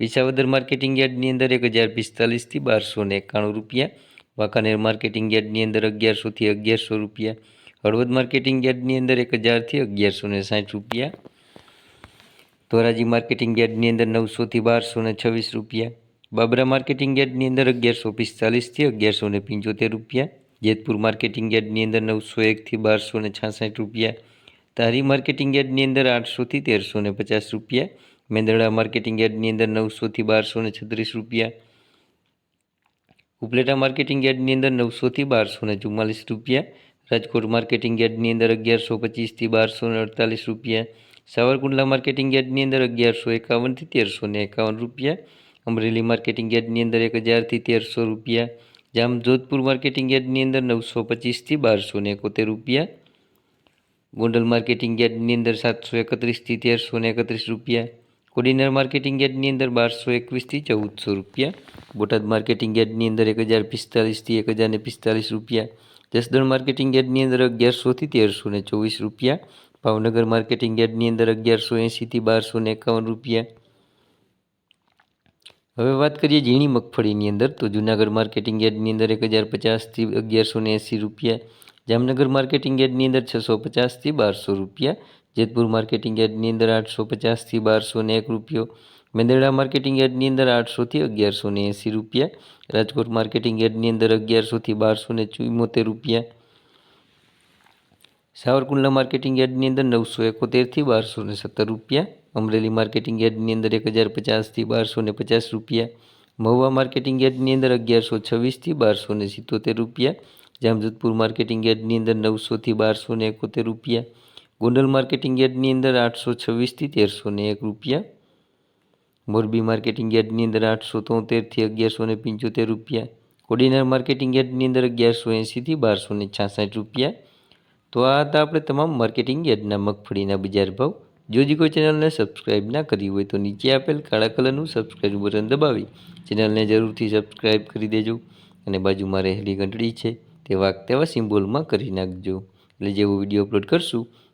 Visavadar marketing યાર્ડની અંદર એક હજાર પિસ્તાલીસથી બારસો ને એકાણું રૂપિયા, વાંકાનેર માર્કેટિંગ યાર્ડની અંદર અગિયારસોથી અગિયારસો રૂપિયા, હળવદ માર્કેટિંગ યાર્ડની અંદર એક હજારથી અગિયારસો ને સાઠ રૂપિયા, ધોરાજી માર્કેટિંગ યાર્ડની અંદર નવસોથી બારસો ને છવ્વીસ રૂપિયા, બાબરા માર્કેટિંગ યાર્ડની અંદર અગિયારસો પિસ્તાલીસથી અગિયારસો ને પંચોતેર રૂપિયા, જેતપુર માર્કેટિંગ યાર્ડની અંદર નવસો એકથી બારસો ને છાસઠ રૂપિયા તારી માર્કેટિંગ યાર્ડની અંદર આઠસોથી તેરસો ને પચાસ રૂપિયા મેંદરડા માર્કેટિંગ યાર્ડની અંદર નવસોથી બારસો ને છત્રીસ રૂપિયા. ઉપલેટા માર્કેટિંગ યાર્ડની અંદર નવસોથી બારસો ને ચુમ્માલીસ રૂપિયા. રાજકોટ માર્કેટિંગ યાર્ડની અંદર અગિયારસો પચીસથી બારસો ને અડતાલીસ રૂપિયા. સાવરકુંડલા માર્કેટિંગ યાર્ડની અંદર અગિયારસો એકાવનથી તેરસો ને એકાવન રૂપિયા. અમરેલી માર્કેટિંગ યાર્ડની અંદર એક હજારથી તેરસો રૂપિયા. જામ જોધપુર માર્કેટિંગ યાર્ડની અંદર નવસો પચીસથી બારસો ને એકોતેર રૂપિયા. ગોંડલ માર્કેટિંગ યાર્ડની અંદર સાતસો એકત્રીસથી તેરસો ને એકત્રીસ રૂપિયા. કોડીનાર માર્કેટિંગ યાર્ડની અંદર બારસો એકવીસથી ચૌદસો રૂપિયા. બોટાદ માર્કેટિંગ યાર્ડની અંદર એક હજાર પિસ્તાલીસથી એક હજારને પિસ્તાલીસ રૂપિયા. જસદણ માર્કેટિંગ યાર્ડની અંદર અગિયારસોથી તેરસો ને ચોવીસ રૂપિયા. ભાવનગર માર્કેટિંગ યાર્ડની અંદર અગિયારસો એંશીથી બારસો ને એકાવન રૂપિયા. હવે વાત કરીએ ઝીણી મગફળીની અંદર તો જુનાગઢ માર્કેટિંગ યાર્ડની અંદર એક હજાર પચાસથી અગિયારસો ને એંસી રૂપિયા. જામનગર માર્કેટિંગ યાર્ડની અંદર છસો પચાસથી બારસો રૂપિયા. જેતપુર માર્કેટિંગ યાર્ડની અંદર આઠસો પચાસથી બારસો ને એક રૂપિયો, મેંદરડા માર્કેટિંગ યાર્ડની અંદર આઠસોથી અગિયારસો ને એંસી રૂપિયા, રાજકોટ માર્કેટિંગ યાર્ડની અંદર અગિયારસોથી બારસો ને ચુમ્મોતેર રૂપિયા, સાવરકુંડલા માર્કેટિંગ યાર્ડની અંદર નવસો એકોતેરથી બારસો ને સત્તર રૂપિયા, અમરેલી માર્કેટિંગ યાર્ડની અંદર એક હજાર પચાસથી બારસો ને પચાસ રૂપિયા, મહુવા માર્કેટિંગ યાર્ડની અંદર અગિયારસો છવ્વીસથી બારસો ને સિત્તોતેર રૂપિયા, જામજોધપુર માર્કેટિંગ યાર્ડની અંદર નવસોથી બારસો ને એકોતેર રૂપિયા ગોંડલ માર્કેટિંગ યાર્ડની અંદર આઠસો છવ્વીસથી તેરસો ને એક રૂપિયા. મોરબી માર્કેટિંગ યાર્ડની અંદર આઠસો તોતેરથી અગિયારસો ને પંચોતેર રૂપિયા. કોડીનાર માર્કેટિંગ યાર્ડની અંદર અગિયારસો એંશીથી બારસો ને છાસઠ રૂપિયા. તો આ હતા આપણે તમામ માર્કેટિંગ યાર્ડના મગફળીના બજાર ભાવ. જો જે કોઈ ચેનલને સબસ્ક્રાઇબ ના કરી હોય તો નીચે આપેલ કાળા કલરનું સબસ્ક્રાઇબ બટન દબાવી. ચેનલને જરૂરથી સબસ્ક્રાઇબ કરી દેજો અને બાજુમાં રહેલી ઘંટડી છે તે વાગ તેવા સિમ્બોલમાં કરી નાખજો. એટલે જેવો વીડિયો અપલોડ કરશું